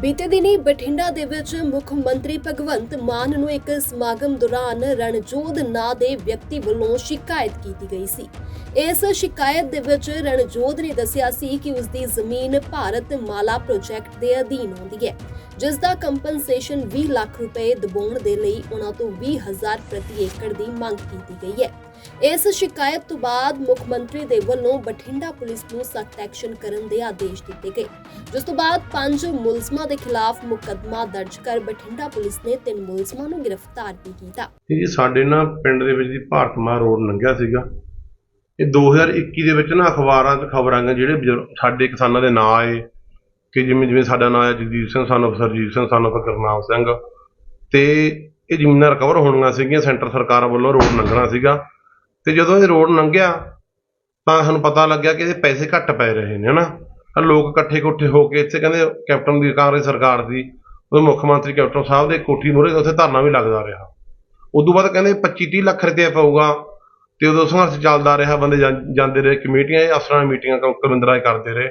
ਬੀਤੇ ਦਿਨੀ ਬਠਿੰਡਾ ਦੇ ਵਿੱਚ ਮੁੱਖ ਮੰਤਰੀ ਭਗਵੰਤ ਮਾਨ ਨੂੰ ਇੱਕ ਸਮਾਗਮ ਦੌਰਾਨ ਰਣਜੋਤ ਨਾਂ ਦੇ ਵਿਅਕਤੀ ਵੱਲੋਂ ਸ਼ਿਕਾਇਤ ਕੀਤੀ ਗਈ ਸੀ। ਇਸ ਸ਼ਿਕਾਇਤ ਦੇ ਵਿੱਚ ਰਣਜੋਤ ਨੇ ਦੱਸਿਆ ਸੀ ਕਿ ਉਸ ਦੀ ਜ਼ਮੀਨ ਭਾਰਤ ਮਾਲਾ ਪ੍ਰੋਜੈਕਟ ਦੇ ਅਧੀਨ ਆਉਂਦੀ ਹੈ। ਜਿਸ ਦਾ ਕੰਪਨਸੇਸ਼ਨ 20 ਲੱਖ ਰੁਪਏ ਦਬਾਉਣ ਦੇ ਲਈ ਉਹਨਾਂ ਤੋਂ 20000 ਪ੍ਰਤੀ ਏਕੜ ਦੀ ਮੰਗ ਕੀਤੀ ਗਈ ਹੈ। ਇਸ ਸ਼ਿਕਾਇਤ ਤੋਂ ਬਾਅਦ ਮੁੱਖ ਮੰਤਰੀ ਦੇ ਵੱਲੋਂ ਬਠਿੰਡਾ ਪੁਲਿਸ ਨੂੰ ਸਖਤ ਐਕਸ਼ਨ ਕਰਨ ਦੇ ਆਦੇਸ਼ ਦਿੱਤੇ ਗਏ। ਜਿਸ ਤੋਂ ਬਾਅਦ ਪੰਜ ਮੁਲਜ਼ਮਾਂ ਦੇ ਖਿਲਾਫ ਮੁਕੱਦਮਾ ਦਰਜ ਕਰ ਬਠਿੰਡਾ ਪੁਲਿਸ ਨੇ ਤਿੰਨ ਮੁਲਜ਼ਮਾਂ ਨੂੰ ਗ੍ਰਿਫਤਾਰ ਵੀ ਕੀਤਾ। ਇਹ ਜੀ ਸਾਡੇ ਨਾ ਪਿੰਡ ਦੇ ਵਿੱਚ ਦੀ ਭਾਰਤਮਾ ਰੋਡ ਲੰਘਿਆ ਸੀਗਾ। ਇਹ 2021 ਦੇ ਵਿੱਚ ਨਾ ਅਖਬਾਰਾਂ 'ਚ ਖਬਰਾਂ ਜਿਹੜੇ ਸਾਡੇ ਕਿਸਾਨਾਂ ਦੇ ਨਾਂ ਆਏ। ਕਿ ਜਿਵੇਂ ਜਿਵੇਂ ਸਾਡਾ ਨਾਂ ਹੈ ਜਗਜੀਤ ਸਿੰਘ ਸਾਨੂੰ ਸਰਜੀਤ ਸਿੰਘ ਸਾਨੂੰ ਗੁਰਨਾਮ ਸਿੰਘ। ਤੇ ਇਹ ਜ਼ਮੀਨਾਂ ਰਿਕਵਰ ਹੋਣੀਆਂ ਸੀਗੀਆਂ ਸੈਂਟਰ ਸਰਕਾਰ ਵੱਲੋਂ ਰੋਡ ਲੰਘਣਾ ਸੀਗਾ। ਤੇ ਜਦੋਂ ਇਹ ਰੋਡ ਲੰਘਿਆ, ਤਾਂ ਸਾਨੂੰ ਪਤਾ ਲੱਗਿਆ ਕਿ ਇਹਦੇ ਪੈਸੇ ਘੱਟ ਪੈ ਰਹੇ ਨੇ, ਹਨਾ? ਆਹ ਲੋਕ ਇਕੱਠੇ ਇਕੱਠੇ ਹੋ ਕੇ ਇੱਥੇ ਕਹਿੰਦੇ ਕੈਪਟਨ ਦੀ ਕਾਂਗਰਸ ਸਰਕਾਰ ਦੀ ਉਹ ਮੁੱਖ ਮੰਤਰੀ ਕੈਪਟਨ ਸਾਹਿਬ ਦੇ ਕੋਠੀ ਮੂਹਰੇ ਉੱਥੇ ਧਰਨਾ ਵੀ ਲੱਗਦਾ ਰਿਹਾ। ਉਦੋਂ ਬਾਅਦ ਕਹਿੰਦੇ 25 30 ਲੱਖ ਰੁਪਏ ਪਊਗਾ, ਤੇ ਉਦੋਂ ਸੰਘਰਸ਼ ਚੱਲਦਾ ਰਿਹਾ, ਬੰਦੇ ਜਾਂ- ਜਾਂਦੇ ਰਹੇ, ਕਮੇਟੀਆਂ ਅਫਸਰਾਂ ਦੀਆਂ ਮੀਟਿੰਗਾਂ ਕ- ਕਰਿੰਦਰਾ ਕਰਦੇ ਰਹੇ।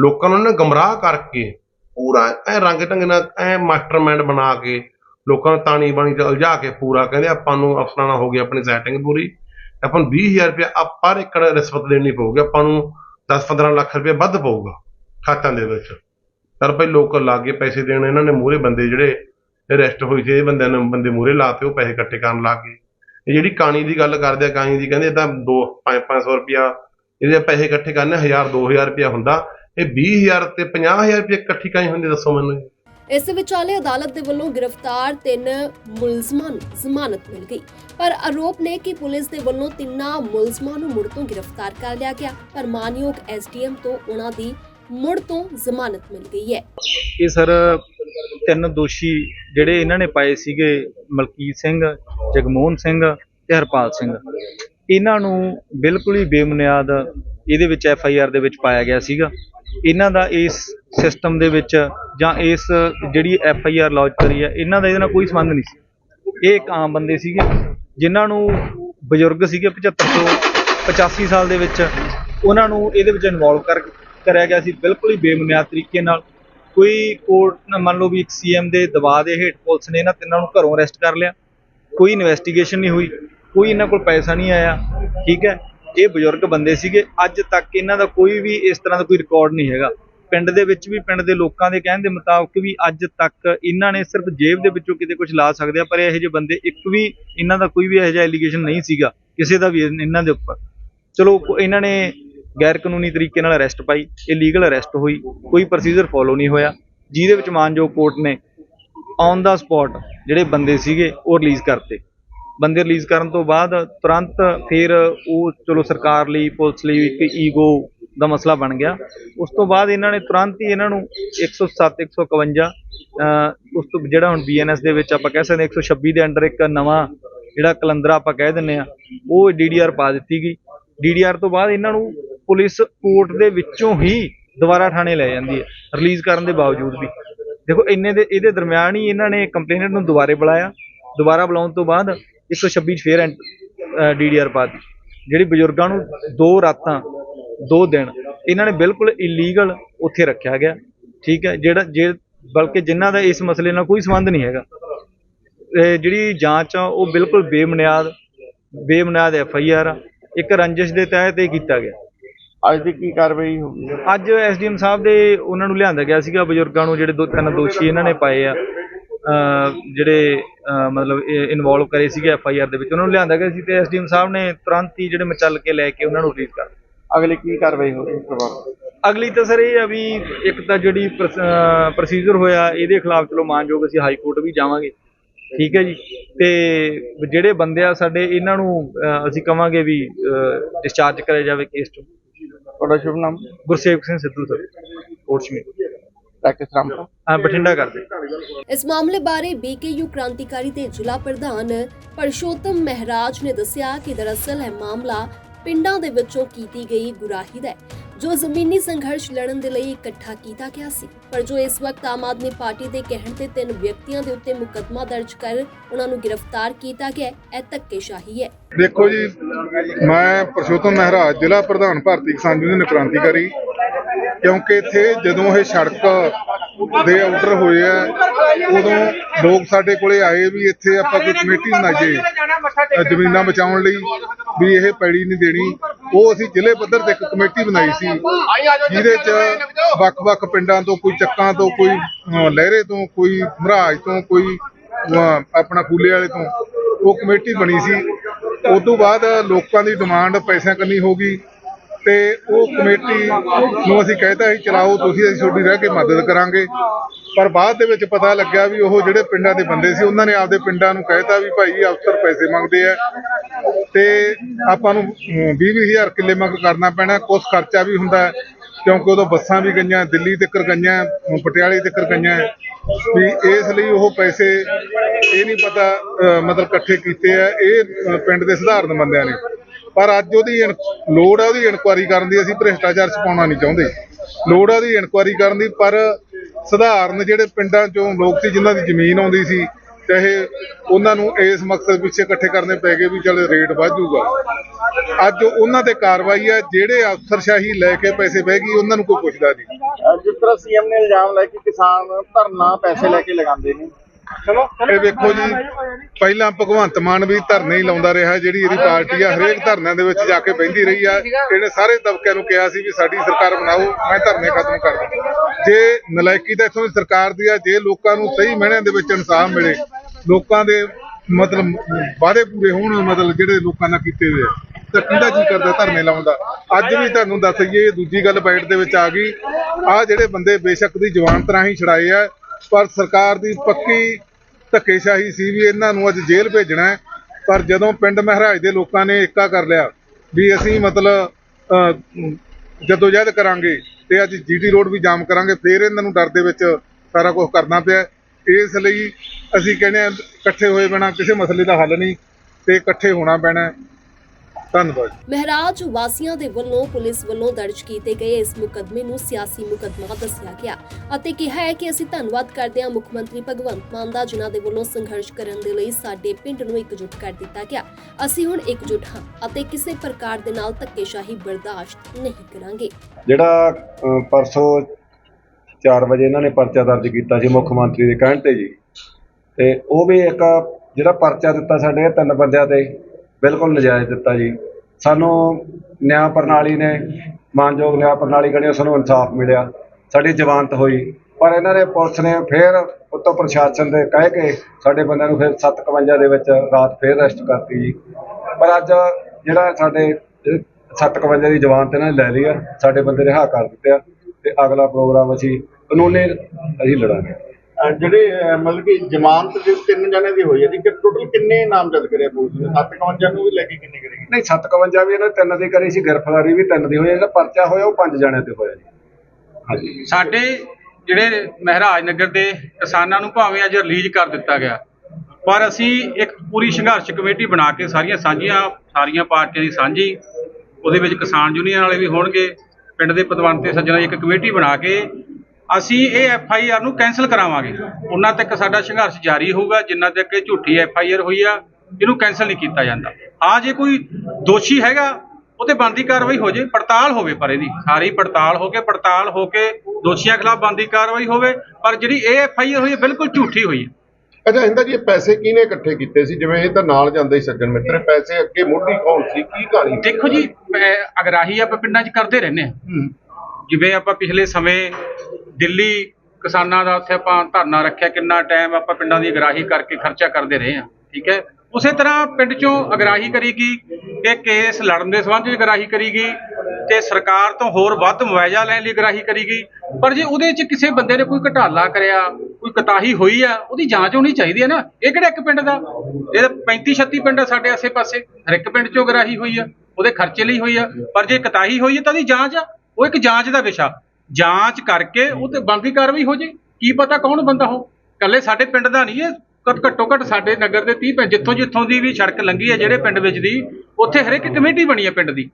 ਲੋਕਾਂ ਨੂੰ ਨਾ ਗਮਰਾਹ ਕਰਕੇ ਪੂਰਾ ਐ ਰੰਗ ਢੰਗ ਨਾਲ ਐ ਮਾਸਟਰਮਾਈਂਡ ਬਣਾ ਕੇ ਲੋਕਾਂ ਨੂੰ ਤਾਣੀ ਬਾਣੀ ਚ ਉਲਝਾ ਕੇ ਪੂਰਾ ਕਹਿੰਦੇ ਆਪਾਂ ਨੂੰ ਅਫਸਰਾਂ ਹੋ ਗਈ ਆਪਣੀ ਸੈਟਿੰਗ ਪੂਰੀ। ਆਪਾਂ ਨੂੰ 20000 ਰੁਪਏ ਆ ਏਕੜ ਰਿਸ਼ਵਤ ਦੇਣੀ ਪਊਗੀ, ਆਪਾਂ ਨੂੰ 10-15 ਲੱਖ ਰੁਪਏ ਵੱਧ ਪਊਗਾ ਖਾਤਿਆਂ ਦੇ ਵਿੱਚ। ਪਰ ਭਾਈ ਲੋਕ ਲਾਗੇ ਪੈਸੇ ਦੇਣ, ਇਹਨਾਂ ਨੇ ਮੂਹਰੇ ਬੰਦੇ ਜਿਹੜੇ ਅਰੈਸਟ ਹੋਏ ਸੀ, ਇਹ ਬੰਦਿਆਂ ਨੇ ਬੰਦੇ ਮੂਹਰੇ ਲਾਤੇ ਉਹ ਪੈਸੇ ਇਕੱਠੇ ਕਰਨ ਲੱਗ ਗਏ। ਇਹ ਜਿਹੜੀ ਕਾਣੀ ਦੀ ਗੱਲ ਕਰਦੇ ਆ, ਕਾਣੀ ਦੀ ਕਹਿੰਦੇ ਇਹ ਤਾਂ 2 5-500 ਰੁਪਿਆ ਇਹਦੇ ਪੈਸੇ ਇਕੱਠੇ ਕਰਨੇ 1000 2000 ਰੁਪਿਆ ਹੁੰਦਾ। ਇਹ 20000 ਤੇ 50000 ਰੁਪਏ ਇਕੱਠੀ ਕਾਈ ਹੁੰਦੀ ਦੱਸੋ ਮੈਨੂੰ ਇਸ ਵਿਚਾਲੇ ਅਦਾਲਤ ਦੇ ਵੱਲੋਂ ਗ੍ਰਿਫਤਾਰ ਤਿੰਨ ਮੁਲਜ਼ਮਾਂ ਨੂੰ ਜ਼ਮਾਨਤ ਮਿਲ ਗਈ। ਪਰ ਆਰੋਪ ਨੇ ਕਿ ਪੁਲਿਸ ਦੇ ਵੱਲੋਂ ਤਿੰਨਾਂ ਮੁਲਜ਼ਮਾਂ ਨੂੰ ਮੁੜ ਤੋਂ ਗ੍ਰਿਫਤਾਰ ਕਰ ਲਿਆ ਗਿਆ। ਪਰ ਮਾਨਯੋਗ ਐਸਡੀਐਮ ਤੋਂ ਉਹਨਾਂ ਦੀ ਮੁੜ ਤੋਂ ਜ਼ਮਾਨਤ ਮਿਲ ਗਈ ਹੈ। ਇਹ ਸਰ ਤਿੰਨ ਦੋਸ਼ੀ ਜਿਹੜੇ ਇਹਨਾਂ ਨੇ ਪਾਏ ਸੀਗੇ ਮਲਕੀਤ ਸਿੰਘ ਜਗਮੋਹਨ ਸਿੰਘ ਤੇ ਹਰਪਾਲ ਸਿੰਘ। ਇਹਨਾਂ ਨੂੰ ਬਿਲਕੁਲ ਹੀ ਬੇਬੁਨਿਆਦ ਇਹਦੇ ਵਿੱਚ ਐਫ ਆਈ ਆਰ ਦੇ ਵਿੱਚ ਪਾਇਆ ਗਿਆ ਸੀਗਾ। ਇਹਨਾਂ ਦਾ ਇਸ ਸਿਸਟਮ ਦੇ ਵਿੱਚ ਜਾਂ ਇਸ ਜਿਹੜੀ ਐਫ ਆਈ ਆਰ ਲੌਂਚ ਕਰੀ ਹੈ, ਇਹਨਾਂ ਦਾ ਇਹਦੇ ਨਾਲ ਕੋਈ ਸੰਬੰਧ ਨਹੀਂ ਸੀ। ਇਹ ਇੱਕ ਆਮ ਬੰਦੇ ਸੀਗੇ, ਜਿਨ੍ਹਾਂ ਨੂੰ ਬਜ਼ੁਰਗ ਸੀਗੇ 75 ਤੋਂ 85 ਸਾਲ ਦੇ ਵਿੱਚ, ਉਹਨਾਂ ਨੂੰ ਇਹਦੇ ਵਿੱਚ ਇਨਵੋਲਵ ਕਰ, ਕਰਿਆ ਗਿਆ ਸੀ ਬਿਲਕੁਲ ਹੀ ਬੇਬੁਨਿਆਦ ਤਰੀਕੇ ਨਾਲ। ਕੋਈ ਕੋਰਟ ਨਾ, ਮੰਨ ਲਓ ਵੀ ਇੱਕ ਸੀਐਮ ਦੇ ਦਬਾਅ ਦੇ ਹੇਠ ਪੁਲਿਸ ਨੇ ਇਹਨਾਂ ਤਿੰਨਾਂ ਨੂੰ ਘਰੋਂ ਅਰੈਸਟ ਕਰ ਲਿਆ। ਕੋਈ ਇਨਵੈਸਟੀਗੇਸ਼ਨ ਨਹੀਂ ਹੋਈ, ਕੋਈ ਇਹਨਾਂ ਕੋਲ ਪੈਸਾ ਨਹੀਂ ਆਇਆ, ਠੀਕ ਹੈ। ਇਹ ਬਜ਼ੁਰਗ ਬੰਦੇ ਸੀਗੇ। ਅੱਜ ਤੱਕ ਇਹਨਾਂ ਦਾ ਕੋਈ ਵੀ ਇਸ ਤਰ੍ਹਾਂ ਦਾ ਕੋਈ ਰਿਕਾਰਡ ਨਹੀਂ ਹੈਗਾ। ਪਿੰਡ ਦੇ ਵਿੱਚ ਵੀ, ਪਿੰਡ ਦੇ ਲੋਕਾਂ ਦੇ ਕਹਿਣ ਦੇ ਮੁਤਾਬਕ ਵੀ ਅੱਜ ਤੱਕ ਇਹਨਾਂ ਨੇ ਸਿਰਫ ਜੇਬ ਦੇ ਵਿੱਚੋਂ ਕਿਤੇ ਕੁਝ ਲਾ ਸਕਦੇ ਆ, ਪਰ ਇਹੋ ਜਿਹੇ ਬੰਦੇ ਇੱਕ ਵੀ ਇਹਨਾਂ ਦਾ ਕੋਈ ਵੀ ਇਹੋ ਜਿਹਾ ਐਲੀਗੇਸ਼ਨ ਨਹੀਂ ਸੀਗਾ, ਕਿਸੇ ਦਾ ਵੀ ਇਹਨਾਂ ਦੇ ਉੱਪਰ। ਚਲੋ ਇਹਨਾਂ ਨੇ ਗੈਰ ਕਾਨੂੰਨੀ ਤਰੀਕੇ ਨਾਲ ਅਰੈਸਟ ਪਾਈ ਇਹ ਲੀਗਲ ਅਰੈਸਟ ਹੋਈ, ਕੋਈ ਪ੍ਰੋਸੀਜਰ ਫੋਲੋ ਨਹੀਂ ਹੋਇਆ। ਜਿਹਦੇ ਵਿੱਚ ਮਾਨਯੋਗ ਕੋਰਟ ਨੇ ਔਨ ਦਾ ਸਪੌਟ ਜਿਹੜੇ ਬੰਦੇ ਸੀਗੇ ਉਹ ਰਿਲੀਜ਼ ਕਰਤੇ। ਬੰਦੇ ਰਿਲੀਜ਼ ਕਰਨ ਤੋਂ ਬਾਅਦ ਤੁਰੰਤ ਫਿਰ ਉਹ ਚਲੋ ਸਰਕਾਰ ਲਈ, ਪੁਲਿਸ ਲਈ ਇੱਕ ਈਗੋ ਦਾ ਮਸਲਾ ਬਣ ਗਿਆ। ਉਸ ਤੋਂ ਬਾਅਦ ਇਹਨਾਂ ਨੇ ਤੁਰੰਤ ਹੀ ਇਹਨਾਂ ਨੂੰ 107 151 ਅਹ ਉਸ ਤੋਂ ਜਿਹੜਾ ਹੁਣ ਬੀਐਨਐਸ ਦੇ ਵਿੱਚ ਆਪਾਂ ਕਹਿ ਸਕਦੇ ਹਾਂ 126 ਦੇ ਅੰਡਰ ਇੱਕ ਨਵਾਂ ਜਿਹੜਾ ਕਲੰਦਰਾ ਆਪਾਂ ਕਹਿ ਦਿੰਨੇ ਆ ਉਹ ਡੀਡੀਆਰ ਪਾ ਦਿੱਤੀ ਗਈ। ਡੀਡੀਆਰ ਤੋਂ ਬਾਅਦ ਇਹਨਾਂ ਨੂੰ ਪੁਲਿਸ ਕੋਰਟ ਦੇ ਵਿੱਚੋਂ ਹੀ ਦੁਬਾਰਾ ਥਾਣੇ ਲੈ ਜਾਂਦੀ ਹੈ, ਰਿਲੀਜ਼ ਕਰਨ ਦੇ ਬਾਵਜੂਦ ਵੀ। ਦੇਖੋ, ਇੰਨੇ ਦੇ, ਇਹਦੇ ਦਰਮਿਆਨ ਹੀ ਇਹਨਾਂ ਨੇ ਕੰਪਲੇਨੈਂਟ ਨੂੰ ਦੁਬਾਰੇ ਬੁਲਾਇਆ। ਦੁਬਾਰਾ ਬੁਲਾਉਣ ਤੋਂ ਬਾਅਦ 126 'ਚ ਫੇਰ ਡੀਡੀਆਰ ਪਾ ਦਿੱਤੀ। ਜਿਹੜੀ ਬਜ਼ੁਰਗਾਂ ਨੂੰ ਦੋ ਰਾਤਾਂ ਦੋ ਦਿਨ ਇਹਨਾਂ ਨੇ ਬਿਲਕੁਲ ਇਲੀਗਲ ਉੱਥੇ ਰੱਖਿਆ ਗਿਆ। ਠੀਕ ਹੈ ਜਿਹੜਾ ਜੇ ਬਲਕਿ ਜਿਨ੍ਹਾਂ ਦਾ ਇਸ ਮਸਲੇ ਨਾਲ ਕੋਈ ਸੰਬੰਧ ਨਹੀਂ ਹੈਗਾ। ਜਿਹੜੀ ਜਾਂਚ ਆ ਉਹ ਬਿਲਕੁਲ ਬੇਬੁਨਿਆਦ ਬੇਬੁਨਿਆਦ ਐਫ ਆਈ ਆਰ ਇੱਕ ਰੰਜਿਸ਼ ਦੇ ਤਹਿਤ ਇਹ ਕੀਤਾ ਗਿਆ। ਅੱਜ ਦੀ ਕੀ ਕਾਰਵਾਈ ਹੋਈ ਅੱਜ ਐਸਡੀਐਮ ਸਾਹਿਬ ਦੇ ਉਹਨਾਂ ਨੂੰ ਲਿਆਂਦਾ ਗਿਆ ਸੀਗਾ ਬਜ਼ੁਰਗਾਂ ਨੂੰ ਜਿਹੜੇ ਦੋ ਤਿੰਨ ਦੋਸ਼ੀ ਇਹਨਾਂ ਨੇ ਪਾਏ ਆ। ਜਿਹੜੇ ਮਤਲਬ ਇਨਵੋਲਵ ਕਰੇ ਸੀਗੇ ਐਫ ਆਈ ਆਰ ਦੇ ਵਿੱਚ ਉਹਨਾਂ ਨੂੰ ਲਿਆਂਦਾ ਗਿਆ ਸੀ ਤੇ ਐਸਡੀਐਮ ਸਾਹਿਬ ਨੇ ਤੁਰੰਤ ਹੀ ਜਿਹੜੇ ਮਚੱਲ ਕੇ ਲੈ ਕੇ ਉਹਨਾਂ ਨੂੰ ਰਿਲੀਜ਼ ਕਰ। ਅਗਲੀ ਕੀ ਕਾਰਵਾਈ ਹੋਈ ਪਰਿਵਾਰ ਅਗਲੀ ਤਾਂ ਸਰ ਇਹ ਆ ਵੀ ਇੱਕ ਤਾਂ ਜਿਹੜੀ ਪ੍ਰੋਸੀਜਰ ਹੋਇਆ ਇਹਦੇ ਖਿਲਾਫ ਚਲੋ ਮਾਨਯੋਗ ਅਸੀਂ ਹਾਈ ਕੋਰਟ ਵੀ ਜਾਵਾਂਗੇ ਠੀਕ ਹੈ ਜੀ? ਤੇ ਜਿਹੜੇ ਬੰਦੇ ਆ ਸਾਡੇ ਇਹਨਾਂ ਨੂੰ ਅਸੀਂ ਕਵਾਂਗੇ ਵੀ ਡਿਸਚਾਰਜ ਕਰਿਆ ਜਾਵੇ ਕੇਸ ਤੋਂ ਤੁਹਾਡਾ ਸ਼ੁਭ ਨਾਮ? ਗੁਰਸੇਵਕ ਸਿੰਘ ਸਿੱਧੂ ਸਰ ਕੋਟਸ਼ਮੀ ਪ੍ਰੈਕਟਿਸ ਰਾਮਪੁਰ ਬਠਿੰਡਾ ਕਰਦੇ ਇਸ ਮਾਮਲੇ ਬਾਰੇ ਬੀਕੇਯੂ ਕ੍ਰਾਂਤੀਕਾਰੀ ਦੇ ਜ਼ਿਲ੍ਹਾ ਪ੍ਰਧਾਨ ਪਰਸ਼ੋਤਮ ਮਹਿਰਾਜ ਨੇ ਦੱਸਿਆ ਕਿ ਦਰਅਸਲ ਇਹ ਮਾਮਲਾ ਪਿੰਡਾਂ ਦੇ ਵਿੱਚੋਂ ਕੀਤੀ ਗਈ ਗੁਰਾਹੀ ਦਾ ਹੈ ਜੋ ਜ਼ਮੀਨੀ ਸੰਘਰਸ਼ ਲੜਨ ਦੇ ਲਈ ਇਕੱਠਾ ਕੀਤਾ ਗਿਆ ਸੀ। ਪਰ ਜੋ ਇਸ ਵਕਤ ਆਮ ਆਦਮੀ ਪਾਰਟੀ ਦੇ ਕਹਿਣ ਤੇ ਤਿੰਨ ਵਿਅਕਤੀਆਂ ਦੇ ਉੱਤੇ ਮੁਕੱਦਮਾ ਦਰਜ ਕਰ ਉਹਨਾਂ ਨੂੰ ਗ੍ਰਿਫਤਾਰ ਕੀਤਾ ਗਿਆ ਹੈ, ਇਹ ਧੱਕੇਸ਼ਾਹੀ ਹੈ। ਦੇਖੋ ਜੀ ਮੈਂ ਪਰਸ਼ੋਤਮ ਮਹਿਰਾਜ ਜ਼ਿਲ੍ਹਾ ਪ੍ਰਧਾਨ ਭਾਰਤੀ ਕਿਸਾਨ ਯੂਨੀਅਨ ਕ੍ਰਾਂਤੀਕਾਰੀ। ਕਿਉਂਕਿ ਇੱਥੇ ਜਦੋਂ ਇਹ ਸੜਕ ਦੇ ਆਰਡਰ ਹੋਏ ਆ, ਉਦੋਂ ਲੋਕ ਸਾਡੇ ਕੋਲੇ ਆਏ ਵੀ ਇੱਥੇ ਆਪਾਂ ਕੋਈ ਕਮੇਟੀ ਬਣਾਈਏ ਜ਼ਮੀਨਾਂ ਬਚਾਉਣ ਲਈ ਵੀ ਇਹ ਪੈੜੀ ਨਹੀਂ ਦੇਣੀ। ਉਹ ਅਸੀਂ ਜ਼ਿਲ੍ਹੇ ਪੱਧਰ ਤੇ ਇੱਕ ਕਮੇਟੀ ਬਣਾਈ ਸੀ, ਜਿਹਦੇ 'ਚ ਵੱਖ-ਵੱਖ ਪਿੰਡਾਂ ਤੋਂ ਕੋਈ ਚੱਕਾਂ ਤੋਂ, ਕੋਈ ਲਹਿਰੇ ਤੋਂ, ਕੋਈ ਮਹਾਰਾਜ ਤੋਂ, ਕੋਈ ਆਪਣਾ ਫੂਲੇ ਵਾਲੇ ਤੋਂ, ਉਹ ਕਮੇਟੀ ਬਣੀ ਸੀ। ਉਸ ਤੋਂ ਬਾਅਦ ਲੋਕਾਂ ਦੀ ਡਿਮਾਂਡ ਪੈਸਿਆਂ ਕੰਨੀ ਹੋ ਗਈ। ਤੇ ਉਹ ਕਮੇਟੀ ਨੂੰ ਅਸੀਂ ਕਹਿਤਾ ਸੀ, ਚਲਾਓ, ਤੁਸੀਂ ਅਸੀਂ ਤੁਹਾਡੀ ਰਹਿ ਕੇ ਮਦਦ ਕਰਾਂਗੇ। ਪਰ ਬਾਅਦ ਦੇ ਵਿੱਚ ਪਤਾ ਲੱਗਿਆ ਵੀ ਉਹ ਜਿਹੜੇ ਪਿੰਡਾਂ ਦੇ ਬੰਦੇ ਸੀ, ਉਹਨਾਂ ਨੇ ਆਪਦੇ ਪਿੰਡਾਂ ਨੂੰ ਕਹਿਤਾ ਵੀ ਭਾਈ ਅਫਸਰ ਪੈਸੇ ਮੰਗਦੇ ਆ। ਤੇ ਆਪਾਂ ਨੂੰ 20-20000 ਕਿੱਲੇ ਮੰਗ ਕਰਨਾ ਪੈਣਾ ਕੁਝ ਖਰਚਾ ਵੀ ਹੁੰਦਾ ਕਿਉਂਕਿ ਉਦੋਂ ਬੱਸਾਂ ਵੀ ਗਈਆਂ, ਦਿੱਲੀ ਤੱਕ ਗਈਆਂ ਪਟਿਆਲੇ ਤੱਕ ਗਈਆਂ। ਵੀ ਇਸ ਲਈ ਉਹ ਪੈਸੇ, ਇਹ ਨਹੀਂ ਪਤਾ ਮਤਲਬ ਇਕੱਠੇ ਕੀਤੇ ਆ, ਇਹ ਪਿੰਡ ਦੇ ਸਧਾਰਨ ਬੰਦਿਆਂ ਨੇ। ਪਰ ਅੱਜ ਉਹਦੀ ਲੋੜ ਹੈ ਉਹਦੀ ਇਨਕੁਆਰੀ ਕਰਨ ਦੀ, ਅਸੀਂ ਭ੍ਰਿਸ਼ਟਾਚਾਰ ਚ ਪਾਉਣਾ ਨਹੀਂ ਚਾਹੁੰਦੇ। ਲੋੜ ਹੈ ਉਹਦੀ ਇਨਕੁਆਰੀ ਕਰਨ ਦੀ, ਪਰ ਸਧਾਰਨ ਜਿਹੜੇ ਪਿੰਡਾਂ ਚੋਂ ਲੋਕ ਸੀ, ਜਿਨ੍ਹਾਂ ਦੀ ਜ਼ਮੀਨ ਆਉਂਦੀ ਸੀ, ਚਾਹੇ ਉਹਨਾਂ ਨੂੰ ਇਸ ਮਕਸਦ ਪਿੱਛੇ ਇਕੱਠੇ ਕਰਨੇ ਪੈ ਗਏ ਵੀ ਚਲ ਰੇਟ ਵੱਧ ਜਾਊਗਾ। ਅੱਜ ਉਹਨਾਂ ਤੇ ਕਾਰਵਾਈ ਹੈ ਜਿਹੜੇ ਅਫਸਰਸ਼ਾਹੀ ਲੈ ਕੇ ਪੈਸੇ ਬਹਿ ਗਈ, ਉਹਨਾਂ ਨੂੰ ਕੋਈ ਪੁੱਛਦਾ ਨਹੀਂ। ਅਹ ਜਿਸ ਤਰ੍ਹਾਂ ਸੀਐਮ ਨੇ ਇਲਜ਼ਾਮ ਲਾਇਆ ਕਿ ਕਿਸਾਨ ਧਰਨਾ ਪੈਸੇ ਲੈ ਕੇ ਲਗਾਉਂਦੇ ਨੇ। ਇਹ ਵੇਖੋ ਜੀ ਪਹਿਲਾਂ ਭਗਵੰਤ ਮਾਨ ਵੀ ਧਰਨੇ ਹੀ ਲਾਉਂਦਾ ਰਿਹਾ ਜਿਹੜੀ ਇਹਦੀ ਪਾਰਟੀ ਆ ਹਰੇਕ ਧਰਨਿਆਂ ਦੇ ਵਿੱਚ ਜਾ ਕੇ ਬਹਿੰਦੀ ਰਹੀ ਆ। ਇਹਨੇ ਸਾਰੇ ਤਬਕਿਆਂ ਨੂੰ ਕਿਹਾ ਸੀ ਵੀ ਸਾਡੀ ਸਰਕਾਰ ਬਣਾਓ ਮੈਂ ਧਰਨੇ ਖਤਮ ਕਰ ਦਾਂ ਜੇ ਨਲਾਇਕੀ ਤਾਂ ਇੱਥੋਂ ਦੀ ਸਰਕਾਰ ਦੀ ਆ ਜੇ ਲੋਕਾਂ ਨੂੰ ਸਹੀ ਮਹਿਣਿਆਂ ਦੇ ਵਿੱਚ ਇਨਸਾਫ ਮਿਲੇ ਲੋਕਾਂ ਦੇ ਮਤਲਬ ਵਾਅਦੇ ਪੂਰੇ ਹੋਣ ਮਤਲਬ ਜਿਹੜੇ ਲੋਕਾਂ ਨਾਲ ਕੀਤੇ ਹੋਏ ਆ ਤਾਂ ਕਿਹਦਾ ਜੀ ਕਰਦਾ ਧਰਨੇ ਲਾਉਣ ਦਾ? ਅੱਜ ਵੀ ਤੁਹਾਨੂੰ ਦੱਸ ਦਈਏ ਇਹ ਦੂਜੀ ਗੱਲ ਬੈਠ ਦੇ ਵਿੱਚ ਆ ਗਈ। ਆ ਜਿਹੜੇ ਬੰਦੇ ਬੇਸ਼ੱਕ ਦੀ ਜਵਾਨ ਰਾਹੀਂ ਛੜਾਏ ਆ ਪਰ ਸਰਕਾਰ ਦੀ ਪੱਕੀ ਧੱਕੇਸ਼ਾਹੀ ਸੀ ਵੀ ਇਹਨਾਂ ਨੂੰ ਅੱਜ ਜੇਲ੍ਹ ਭੇਜਣਾ ਹੈ। ਪਰ ਜਦੋਂ ਪਿੰਡ ਮਹਿਰਾਜ ਦੇ ਲੋਕਾਂ ਨੇ ਏਕਾ ਕਰ ਲਿਆ ਵੀ ਅਸੀਂ ਮਤਲਬ ਅਹ, ਜਦੋਜਹਿਦ ਕਰਾਂਗੇ ਤੇ ਅੱਜ ਜੀਟੀ ਰੋਡ ਵੀ ਜਾਮ ਕਰਾਂਗੇ ਫੇਰ ਇਹਨਾਂ ਨੂੰ ਡਰ ਦੇ ਵਿੱਚ ਸਾਰਾ ਕੁਝ ਕਰਨਾ ਪਿਆ। ਇਸ ਲਈ ਅਸੀਂ ਕਹਿੰਦੇ ਹਾਂ ਇਕੱਠੇ ਹੋਏ ਬਿਨਾਂ ਕਿਸੇ ਮਸਲੇ ਦਾ ਹੱਲ ਨਹੀਂ ਤੇ ਇਕੱਠੇ ਹੋਣਾ ਪੈਣਾ ਧੰਨਵਾਦ ਮਹਿਰਾਜ ਵਾਸੀਆਂ ਦੇ ਵੱਲੋਂ ਪੁਲਿਸ ਵੱਲੋਂ ਦਰਜ ਕੀਤੇ ਗਏ ਇਸ ਮੁਕੱਦਮੇ ਨੂੰ ਸਿਆਸੀ ਮੁਕੱਦਮਾ ਦੱਸਿਆ ਗਿਆ ਅਤੇ ਕਿਹਾ ਹੈ ਕਿ ਅਸੀਂ ਧੰਨਵਾਦ ਕਰਦੇ ਹਾਂ ਮੁੱਖ ਮੰਤਰੀ ਭਗਵੰਤ ਮਾਨ ਦਾ ਜਿਨ੍ਹਾਂ ਦੇ ਵੱਲੋਂ ਸੰਘਰਸ਼ ਕਰਨ ਦੇ ਲਈ ਸਾਡੇ ਪਿੰਡ ਨੂੰ ਇਕਜੁੱਟ ਕਰ ਦਿੱਤਾ ਗਿਆ। ਅਸੀਂ ਹੁਣ ਇਕਜੁੱਟ ਹਾਂ ਅਤੇ ਕਿਸੇ ਪ੍ਰਕਾਰ ਦੇ ਨਾਲ ਧੱਕੇਸ਼ਾਹੀ ਬਰਦਾਸ਼ਤ ਨਹੀਂ ਕਰਾਂਗੇ। ਜਿਹੜਾ ਅ, ਪਰਸੋਂ 4 ਵਜੇ ਇਹਨਾਂ ਨੇ ਪਰਚਾ ਦਰਜ ਕੀਤਾ ਸੀ ਮੁੱਖ ਮੰਤਰੀ ਦੇ ਕਹਿਣ ਤੇ ਜੀ। ਤੇ ਉਹ ਵੀ ਇੱਕ ਜਿਹੜਾ ਪਰਚਾ ਦਿੱਤਾ ਸਾਡੇ ਤਿੰਨ ਬੰਦਿਆਂ ਤੇ ਬਿਲਕੁਲ ਨਜਾਇਜ਼ ਦਿੱਤਾ ਜੀ। ਸਾਨੂੰ ਨਿਆਂ ਪ੍ਰਣਾਲੀ ਨੇ, ਮਾਨਯੋਗ ਨਿਆਂ ਪ੍ਰਣਾਲੀ ਕਣੀ ਸਾਨੂੰ ਇਨਸਾਫ ਮਿਲਿਆ। ਸਾਡੀ ਜ਼ਮਾਨਤ ਹੋਈ। ਪਰ ਇਹਨਾਂ ਨੇ ਪੁਲਿਸ ਨੇ ਫੇਰ ਉੱਤੋਂ ਪ੍ਰਸ਼ਾਸਨ ਦੇ ਕਹਿ ਕੇ ਸਾਡੇ ਬੰਦਿਆਂ ਨੂੰ ਫਿਰ 751 ਦੇ ਵਿੱਚ ਰਾਤ ਫੇਰ ਅਰੈਸਟ ਕਰਤੀ ਜੀ। ਪਰ ਅੱਜ ਜਿਹੜਾ ਸਾਡੇ 751 ਦੀ ਜ਼ਮਾਨਤ ਇਹਨਾਂ ਨੇ ਲੈ ਲਈ ਆ, ਸਾਡੇ ਬੰਦੇ ਰਿਹਾ ਕਰ ਦਿੱਤੇ ਆ ਤੇ ਅਗਲਾ ਪ੍ਰੋਗਰਾਮ ਅਸੀਂ ਕਾਨੂੰਨੀ ਅਸੀਂ ਲੜਾਂਗੇ। ਅਹ ਜਿਹੜੇ ਅਹ ਮਤਲਬ ਕਿ ਜ਼ਮਾਨਤ ਜੇ ਤਿੰਨ ਜਣੇ ਦੀ ਹੋਈ ਹੈ ਜੀ ਕਿ ਟੋਟਲ ਕਿੰਨੇ ਨਾਮਜ਼ਦ ਕਰਿਆ ਪੁਲਿਸ ਨੇ? 751 ਨੂੰ ਵੀ ਲੈ ਕੇ ਕਿੰਨੇ ਕਰੇਗੀ ਨਹੀਂ 751 ਵੀ ਇਹਨਾਂ ਤਿੰਨ ਦੀ ਕਰੀ ਸੀ ਗ੍ਰਿਫਤਾਰੀ ਵੀ ਤਿੰਨ ਦੀ ਹੋਈ ਆ ਜਿਹੜਾ ਪਰਚਾ ਹੋਇਆ ਉਹ ਪੰਜ ਜਣਿਆਂ ਤੇ ਹੋਇਆ ਜੀ। ਹਾਂਜੀ। ਸਾਡੇ ਜਿਹੜੇ ਮਹਾਰਾਜ ਨਗਰ ਦੇ ਕਿਸਾਨਾਂ ਨੂੰ ਭਾਵੇਂ ਅੱਜ ਰਿਲੀਜ਼ ਕਰ ਦਿੱਤਾ ਗਿਆ ਪਰ ਅਸੀਂ ਇੱਕ ਪੂਰੀ ਸੰਘਰਸ਼ ਕਮੇਟੀ ਬਣਾ ਕੇ ਸਾਰੀਆਂ ਸਾਂਝੀਆਂ ਸਾਰੀਆਂ ਪਾਰਟੀਆਂ ਦੀ ਸਾਂਝੀ ਉਹਦੇ ਵਿੱਚ ਕਿਸਾਨ ਯੂਨੀਅਨ ਵਾਲੇ ਵੀ ਹੋਣਗੇ ਪਿੰਡ ਦੇ ਪਤਵੰਤ ਤੇ ਸੱਜਣਾ ਦੀ ਇੱਕ ਕਮੇਟੀ ਬਣਾ ਕੇ ਅਸੀਂ ਇਹ ਐਫ ਆਈ ਆਰ ਨੂੰ ਕੈਨਸਲ ਕਰਾਵਾਂਗੇ। ਉਹਨਾਂ ਤੱਕ ਸਾਡਾ ਸੰਘਰਸ਼ ਜਾਰੀ ਹੋਊਗਾ ਜਿੰਨਾ ਤੱਕ ਇਹ ਝੂਠੀ ਐਫ ਆਈ ਆਰ ਹੋਈ ਆ ਇਹਨੂੰ ਕੈਨਸਲ ਨਹੀਂ ਕੀਤਾ ਜਾਂਦਾ। ਹਾਂ ਜੇ ਕੋਈ ਦੋਸ਼ੀ ਹੈਗਾ ਉਹ ਤੇ ਬਣਦੀ ਕਾਰਵਾਈ ਹੋ ਜੇ ਪੜਤਾਲ ਹੋਵੇ ਪਰ ਇਹਦੀ। ਸਾਰੀ ਪੜਤਾਲ ਹੋ ਕੇ ਪੜਤਾਲ ਹੋ ਕੇ ਦੋਸ਼ੀਆਂ ਖਿਲਾਫ ਬਣਦੀ ਕਾਰਵਾਈ ਹੋਵੇ ਪਰ ਜਿਹੜੀ ਇਹ ਐਫ ਆਈ ਆਰ ਹੋਈ ਹੈ ਬਿਲਕੁਲ ਝੂਠੀ ਹੋਈ ਹੈ ਅੱਛਾ hinda ਜੀ ਇਹ ਪੈਸੇ ਕਿਹਨੇ ਇਕੱਠੇ ਕੀਤੇ ਸੀ? ਜਿਵੇਂ ਇਹ ਤਾਂ ਨਾਲ ਜਾਂਦੇ ਸੀ ਸੱਜਣ ਮਿੱਤਰ ਪੈਸੇ ਅੱਗੇ ਮੋਢੀ ਕੌਣ ਸੀ? ਕੀ ਕਹਾਣੀ ਦੇਖੋ ਜੀ ਅਗਰਾਹੀ ਆਪਾਂ ਪਿੰਡਾਂ 'ਚ ਕਰਦੇ ਰਹਿੰਦੇ ਹਾਂ। ਜਿਵੇਂ ਆਪਾਂ ਪਿਛਲੇ ਸਮੇਂ ਦਿੱਲੀ ਕਿਸਾਨਾਂ ਦਾ ਉੱਥੇ ਆਪਾਂ ਧਰਨਾ ਰੱਖਿਆ ਕਿੰਨਾ ਟਾਈਮ ਆਪਾਂ ਪਿੰਡਾਂ ਦੀ ਅਗਰਾਹੀ ਕਰਕੇ ਖਰਚਾ ਕਰਦੇ ਰਹੇ ਹਾਂ, ਠੀਕ ਹੈ? ਉਸੇ ਤਰ੍ਹਾਂ ਪਿੰਡ 'ਚੋਂ ਅਗਰਾਹੀ ਕਰੀਗੀ ਤੇ ਕੇਸ ਲੜਨ ਦੇ ਸੰਬੰਧ ਵਿੱਚ ਅਗਰਾਹੀ ਕਰੀਗੀ ਤੇ ਸਰਕਾਰ ਤੋਂ ਹੋਰ ਵੱਧ ਮੁਆਵਜ਼ਾ ਲੈਣ ਲਈ ਅਗਰਾਹੀ ਕਰੀਗੀ। ਪਰ ਜੇ ਉਹਦੇ 'ਚ ਕਿਸੇ ਬੰਦੇ ਨੇ ਕੋਈ ਘਟਾਲਾ ਕਰਿਆ, ਕੋਈ ਕਤਾਹੀ ਹੋਈ ਆ, ਉਹਦੀ ਜਾਂਚ ਹੋਣੀ ਚਾਹੀਦੀ ਹੈ ਨਾ। ਇਹ ਕਿਹੜਾ ਇੱਕ ਪਿੰਡ ਦਾ? ਇਹ 35 36 ਪਿੰਡ ਆ ਸਾਡੇ ਆਸੇ-ਪਾਸੇ। ਹਰ ਇੱਕ ਪਿੰਡ 'ਚੋਂ ਅਗਰਾਹੀ ਹੋਈ ਆ, ਉਹਦੇ ਖਰਚੇ ਲਈ ਹੋਈ ਆ। ਪਰ ਜੇ ਕਤਾਹੀ ਹੋਈ ਹੈ ਤਾਂ ਉਹਦੀ ਜਾਂਚ ਆ, ਉਹ ਇੱਕ ਜਾਂਚ ਦਾ ਵਿਸ਼ਾ। ਜਾਂਚ ਕਰਕੇ ਉਹ ਤੇ ਬਣਦੀ ਕਾਰਵਾਈ ਹੋ ਜੇ। ਕੀ ਪਤਾ ਕੌਣ ਬੰਦਾ ਹੋ। ਕੱਲੇ ਸਾਡੇ ਪਿੰਡ ਦਾ ਨਹੀਂ ਇਹ। ਘੱਟ- ਘੱਟੋ ਘੱਟ ਸਾਡੇ ਨਗਰ ਦੇ 30 ਪਿੰਡ ਜਿੱਥੋਂ ਜਿੱਥੋਂ ਦੀ ਵੀ ਸੜਕ ਲੰਘੀ ਹੈ ਜਿਹੜੇ ਪਿੰਡ ਵਿੱਚ ਦੀ ਉੱਥੇ ਹਰ ਇੱਕ ਕਮੇਟੀ ਬਣੀ ਹੈ ਪਿੰਡ ਦੀ।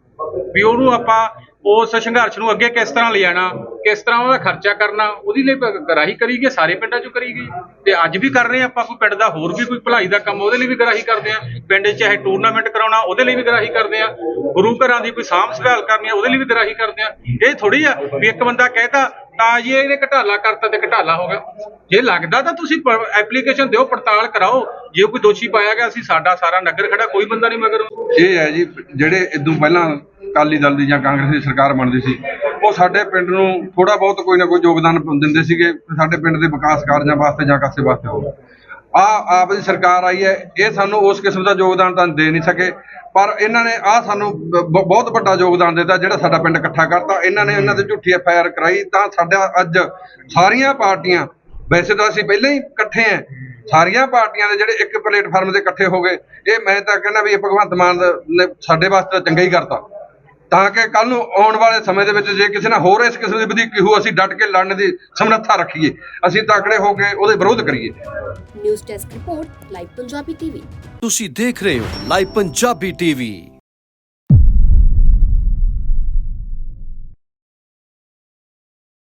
ਵੀ ਉਹਨੂੰ ਆਪਾਂ ਉਸ ਸੰਘਰਸ਼ ਨੂੰ ਅੱਗੇ ਕਿਸ ਤਰ੍ਹਾਂ ਲਿਜਾਣਾ ਕਿਸ ਤਰ੍ਹਾਂ ਉਹਦਾ ਖਰਚਾ ਕਰਨਾ, ਉਹਦੇ ਲਈ ਗਰਾਹੀ ਕਰੀ ਗਈ, ਸਾਰੇ ਪਿੰਡਾਂ 'ਚੋਂ ਗਈ। ਤੇ ਅੱਜ ਵੀ ਕਰ ਰਹੇ ਹਾਂ ਆਪਾਂ ਕੋਈ ਪਿੰਡ ਦਾ ਹੋਰ ਵੀ ਕੋਈ ਭਲਾਈ ਦਾ ਕੰਮ, ਉਹਦੇ ਲਈ ਵੀ ਗਰਾਹੀ ਕਰਦੇ ਆ ਪਿੰਡ 'ਚ ਚਾਹੇ ਟੂਰਨਾਮੈਂਟ ਕਰਾਉਣਾ, ਉਹਦੇ ਲਈ ਵੀ ਗਰਾਹੀ ਕਰਦੇ ਆ ਗੁਰੂ ਘਰਾਂ ਦੀ ਕੋਈ ਸਾਂਭ ਸੰਭਾਲ ਕਰਨੀ ਆ, ਉਹਦੇ ਲਈ ਵੀ ਗਰਾਹੀ ਕਰਦੇ ਆ ਇਹ ਥੋੜੀ ਆ ਵੀ ਇੱਕ ਬੰਦਾ ਕਹਿਤਾ, ਤਾਂ ਜੇ ਇਹਨੇ ਘਟਾਲਾ ਕਰਤਾ ਤੇ ਘਟਾਲਾ ਹੋ ਗਿਆ। ਜੇ ਲੱਗਦਾ ਤਾਂ ਤੁਸੀਂ ਐਪਲੀਕੇਸ਼ਨ ਦਿਓ, ਪੜਤਾਲ ਕਰਾਓ। ਜੇ ਕੋਈ ਦੋਸ਼ੀ ਪਾਇਆ ਗਿਆ, ਅਸੀਂ ਸਾਡਾ ਸਾਰਾ ਨਗਰ ਖੜਾ, ਕੋਈ ਬੰਦਾ ਨਹੀਂ ਮਗਰ। ਇਹ ਹੈ ਜੀ, ਜਿਹੜੇ ਇਦੋਂ ਪਹਿਲਾਂ ਅਕਾਲੀ ਦਲ ਦੀ ਜਾਂ ਕਾਂਗਰਸ ਦੀ ਸਰਕਾਰ ਬਣਦੀ ਸੀ, ਉਹ ਸਾਡੇ ਪਿੰਡ ਨੂੰ ਥੋੜਾ ਬਹੁਤ ਕੋਈ ਨਾ ਕੋਈ ਯੋਗਦਾਨ ਦਿੰਦੇ ਸੀਗੇ, ਸਾਡੇ ਪਿੰਡ ਦੇ ਵਿਕਾਸ ਕਾਰਜਾਂ ਵਾਸਤੇ ਜਾਂ ਕਾਸੇ ਵਾਸਤੇ ਹੋ ਆ ਆਪ ਦੀ ਸਰਕਾਰ ਆਈ ਹੈ, ਇਹ ਸਾਨੂੰ ਉਸ ਕਿਸਮ ਦਾ ਯੋਗਦਾਨ ਤਾਂ ਦੇ ਨਹੀਂ ਸਕੇ, ਪਰ ਇਹਨਾਂ ਨੇ ਆ ਸਾਨੂੰ ਬਹੁਤ ਵੱਡਾ ਯੋਗਦਾਨ ਦਿੱਤਾ, ਜਿਹੜਾ ਸਾਡਾ ਪਿੰਡ ਇਕੱਠਾ ਕਰਤਾ। ਇਹਨਾਂ ਨੇ ਇਹਨਾਂ ਤੇ ਝੂਠੀ ਐਫ ਆਈ ਆਰ ਕਰਾਈ, ਤਾਂ ਸਾਡਾ ਅੱਜ ਸਾਰੀਆਂ ਪਾਰਟੀਆਂ, ਵੈਸੇ ਤਾਂ ਅਸੀਂ ਪਹਿਲਾਂ ਹੀ ਇਕੱਠੇ ਆਂ ਸਾਰੀਆਂ ਪਾਰਟੀਆਂ ਦੇ ਜਿਹੜੇ ਇੱਕ ਪਲੇਟਫਾਰਮ ਤੇ ਇਕੱਠੇ ਹੋ ਗਏ, ਇਹ ਮੈਂ ਤਾਂ ਕਹਿੰਦਾ ਵੀ ਭਗਵੰਤ ਮਾਨ ਨੇ ਸਾਡੇ ਵਾਸਤੇ ਚੰਗਾ ਹੀ ਕਰਤਾ। ਤਾਂ ਕਿ ਕੱਲ ਨੂੰ ਆਉਣ ਵਾਲੇ ਸਮੇਂ ਦੇ ਵਿੱਚ ਜੇ ਕਿਸੇ ਨਾਲ ਹੋਰ ਇਸ ਕਿਸਮ ਦੀ ਵਧੀਕੀ ਹੋ ਅਸੀਂ ਡਟ ਕੇ ਲੜਨ ਦੀ ਸਮਰੱਥਾ ਰੱਖੀਏ। ਅਸੀਂ ਤਕੜੇ ਹੋ ਕੇ ਉਹਦੇ ਵਿਰੋਧ ਕਰੀਏ। News desk report live Punjabi TV. ਤੁਸੀਂ ਦੇਖ ਰਹੇ ਹੋ ਲਾਈਵ ਪੰਜਾਬੀ ਟੀਵੀ।